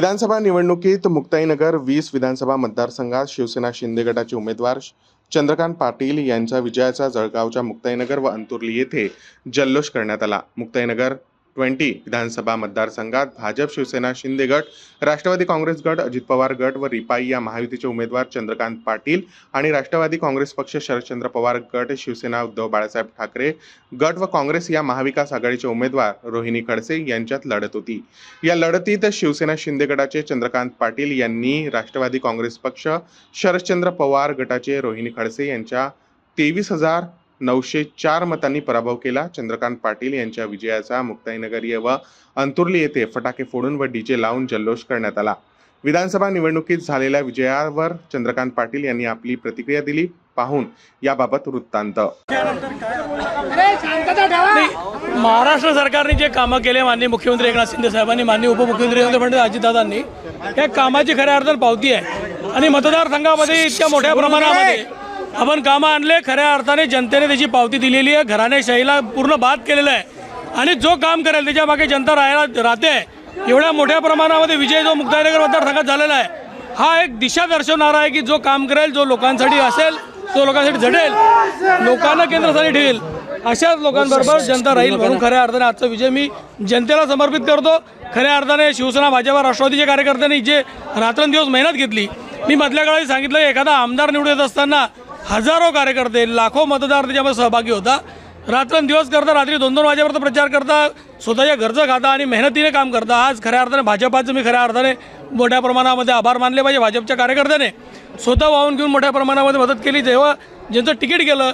विधानसभा निवडणुकीत मुक्ताईनगर वीस विधानसभा मतदारसंघात शिवसेना शिंदे गटाचे उमेदवार चंद्रकांत पाटील यांच्या विजयाचा जळगावच्या मुक्ताईनगर व अंतुर्ली येथे जल्लोष करण्यात आला. मुक्ताईनगर ट्वेंटी विधानसभा मतदारसंघात भाजप शिवसेना शिंदे गट राष्ट्रवादी काँग्रेस गट अजित पवार गट व रिपाई या महायुतीचे उमेदवार चंद्रकांत पाटील आणि राष्ट्रवादी काँग्रेस पक्ष शरदचंद्र पवार गट शिवसेना उद्धव बाळासाहेब ठाकरे गट व काँग्रेस या महाविकास आघाडीचे उमेदवार रोहिणी खडसे यांच्यात लढत होती. या लढतीत शिवसेना शिंदे गटाचे चंद्रकांत पाटील यांनी राष्ट्रवादी काँग्रेस पक्ष शरदचंद्र पवार गटाचे रोहिणी खडसे यांच्या तेवीस हजार नऊशे चार मतांनी पराभव केला. चंद्रकांत पाटील यांच्या विजयाचा मुक्ताईनगर व अंतुर्ली येथे फटाके फोडून व डीजे लावून जल्लोष करण्यात आला. विधानसभा निवडणुकीत झालेल्या विजयावर चंद्रकांत पाटील यांनी आपली प्रतिक्रिया दिली. पाहून याबाबत वृत्तांत. महाराष्ट्र सरकारने जे कामं केले माननीय मुख्यमंत्री एकनाथ शिंदे साहेबांनी माननीय उपमुख्यमंत्री देवेंद्र फडणवीस अजितदादांनी या कामाची खऱ्या अर्थानं पावती आहे. आणि मतदारसंघामध्ये इतक्या मोठ्या प्रमाणामध्ये आपण कामं आणले खऱ्या अर्थाने जनतेने त्याची पावती दिलेली आहे घराणेशाहीला पूर्ण बाद केलेलं आहे. आणि जो काम करेल त्याच्यामागे जनता राहायला राहते. एवढ्या मोठ्या प्रमाणामध्ये विजय जो मुक्ताईनगर मतदारसंघात झालेला आहे हा एक दिशा दर्शवणारा आहे की जो काम करेल जो लोकांसाठी असेल तो लोकांसाठी झडेल लोकांना केंद्रासाठी ठेवेल अशाच लोकांबरोबर जनता राहील म्हणून खऱ्या अर्थाने आजचा विजय मी जनतेला समर्पित करतो. खऱ्या अर्थाने शिवसेना भाजपा राष्ट्रवादीच्या कार्यकर्त्यांनी जे रात्रंदिवस मेहनत घेतली मी मधल्या काळात सांगितलं एखादा आमदार निवडून येत असताना हजारो कार्यकर्ते लाखो मतदार त्याच्यामध्ये सहभागी होता. रात्रंदिवस करता रात्री दोन दोन वाजेपर्यंत प्रचार करता स्वतःच्या घरचं खाता आणि मेहनतीने काम करता. आज खऱ्या अर्थाने भाजपाचं मी खऱ्या अर्थाने मोठ्या प्रमाणामध्ये आभार मानले पाहिजे भाजपच्या कार्यकर्त्याने. स्वतः वाहून घेऊन मोठ्या प्रमाणामध्ये मदत केली. जेव्हा ज्यांचं तिकीट गेलं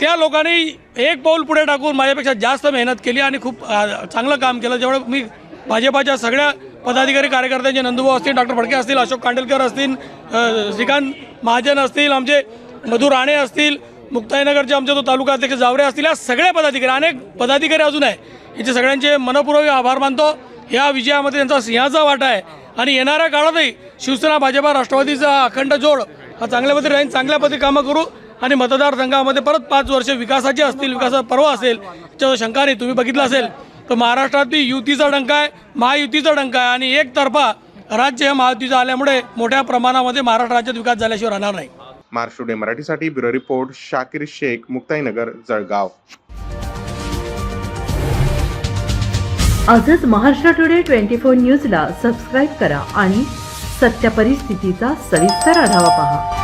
त्या लोकांनी एक पाऊल पुढे टाकून माझ्यापेक्षा जास्त मेहनत केली आणि खूप चांगलं काम केलं. जेवढं मी भाजपाच्या सगळ्या पदाधिकारी कार्यकर्त्यांचे नंदुभाऊ असतील डॉक्टर फडके असतील अशोक कांडेलकर असतील श्रीकांत महाजन असतील आमचे मधु राणे असतील मुक्ताईनगरचे आमचे तो तालुका अध्यक्ष जावरे असतील या सगळ्या पदाधिकारी अनेक पदाधिकारी अजून आहे. याचे सगळ्यांचे मनपूर्वक आभार मानतो. या विजयामध्ये त्यांचा सिंहाचा वाटा आहे. आणि येणाऱ्या काळातही शिवसेना भाजपा राष्ट्रवादीचा अखंड जोड हा चांगल्या पद्धती राहील चांगल्या पद्धती कामं करू. आणि मतदारसंघामध्ये परत पाच वर्ष विकासाचे असतील विकासाचा पर्व असेल त्याच्यावर शंका नाही. तुम्ही बघितलं असेल तर महाराष्ट्रात युतीचा डंका आहे महायुतीचा डंका आहे. आणि एकतर्फा राज्य हे महायुतीचं आल्यामुळे मोठ्या प्रमाणामध्ये महाराष्ट्र राज्यात विकास झाल्याशिवाय राहणार नाही. महाराष्ट्र मराठीसाठी ब्युरो रिपोर्ट शाकीर शेख मुक्ताईनगर जळगाव. आजच महाराष्ट्र टुडे ट्वेंटी फोर न्यूजला सबस्क्राईब करा आणि सत्य परिस्थितीचा सविस्तर आढावा पहा.